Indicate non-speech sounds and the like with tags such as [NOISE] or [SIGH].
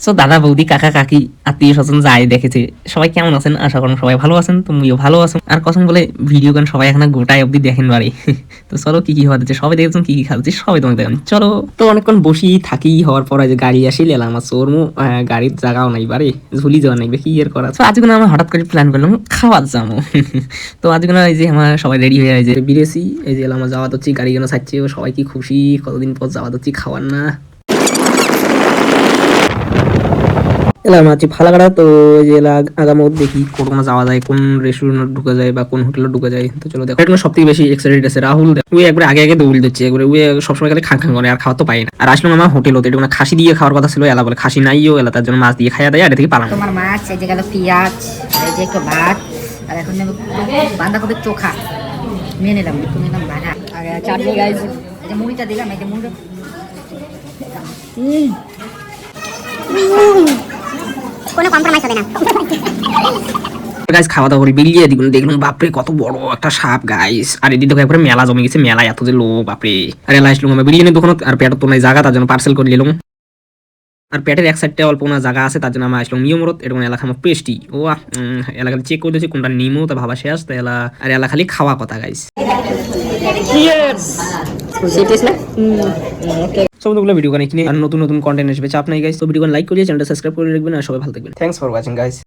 So দাদা বৌদি কাকা কাকি আত্মীয় স্বজন যাই দেখেছে সবাই কেমন আছেন? আশা করুন সবাই ভালো আছেন তুমিও ভালো আছো। আর কসম বলে ভিডিও গান সবাই এখন গোটায় অব্দি দেখেন বাড়ি। [LAUGHS] তো চলো কি কি হওয়া যাচ্ছে? সবাই দেখেছেন কি কি খাচ্ছে সবাই তোমাকে দেখেন। চলো। তো অনেকক্ষণ বসি থাকি হওয়ার পর যে গাড়ি আসি এলাম আমার চোরমু গাড়ির জায়গাও নাই বাড়ি ঝুলি যাওয়া নাই কি এর করা তো আজকে আমরা হঠাৎ করে প্ল্যান করলাম খাওয়ার যাব। [LAUGHS] তো আজকে না এই যে আমার সবাই রেডি হয়ে যায় যে বিরেসি এই যে আমার যাওয়া হচ্ছে গাড়ি কেন ছাড়ছে সবাই কি খুশি? কতদিন পর যাওয়া হচ্ছে খাওয়ার না? এলাম, আছে ফালাকাটা তো যে এলা আগামত দেখি কোন যাওয়া যায়, কোন রেস্টুরেন্টে ঢুকা যায় বা কোন হোটেলে ঢুকা যায়। তো চলো দেখো। সব থেকে বেশি এক্সাইটেড আছে রাহুল। ওই একবার আগে আগে দৌড় দিচ্ছে, একবারে ওই সবসময় খালি খাং খাং করে, আর খাওয়া তো পাই না। আর আসলাম আমার হোটেল হতে এটা খাসি দিয়ে খাওয়ার কথা ছিল, এলা বলে খাসি নাইও, এলা তার জন্য মাছ দিয়ে খাইয়া দেয়, আর থেকে পালাম তোমার মাছ, এই যে গেল পেঁয়াজ, এই যে একটু ভাত, আর এখন নেব বাঁধাকপির চোখা। নিয়ে নিলাম একটু নিলাম ভাজা আর চাটনি গাইজ এই যে মুড়িটা দিলাম, এই যে কোনো কম্প্রোমাইজ হবে না। গাইস খাওয়া দাওয়া করে বেরিয়ে দিব দেখলাম বাপরে কত বড় একটা সাপ গাইস আর এদিকে দেখো একবারে মেলা জমে গেছে মেলায় এত যে লোক বাপরে। আর এলা আসলাম আমরা বিরিয়ানি দোকান আর পেটের তো নাই জায়গা তার জন্য পার্সেল করে নিলাম। আর পেটের এক সাইডটা অল্প না জায়গা আছে তার জন্য আমরা আসলাম নিয়মরত এরকম এলাকা আমার পেস্টি ও আহ, উম, এলাকা চেক করে দিয়েছি কোনটা নিমো তা ভাবা শেষ তো এলা আর এলা খালি খাওয়া কথা গাইস সমস্তগুলো ভিডিও কিনে আর নতুন নতুন কন্টেন্ট আসবে। চাপ নাই গাইস তো ভিডিও লাইক করিয়ে চ্যানেলটা সাবস্ক্রাইব করে রাখবেন আর সবাই ভালো থাকবেন। Thanks for watching guys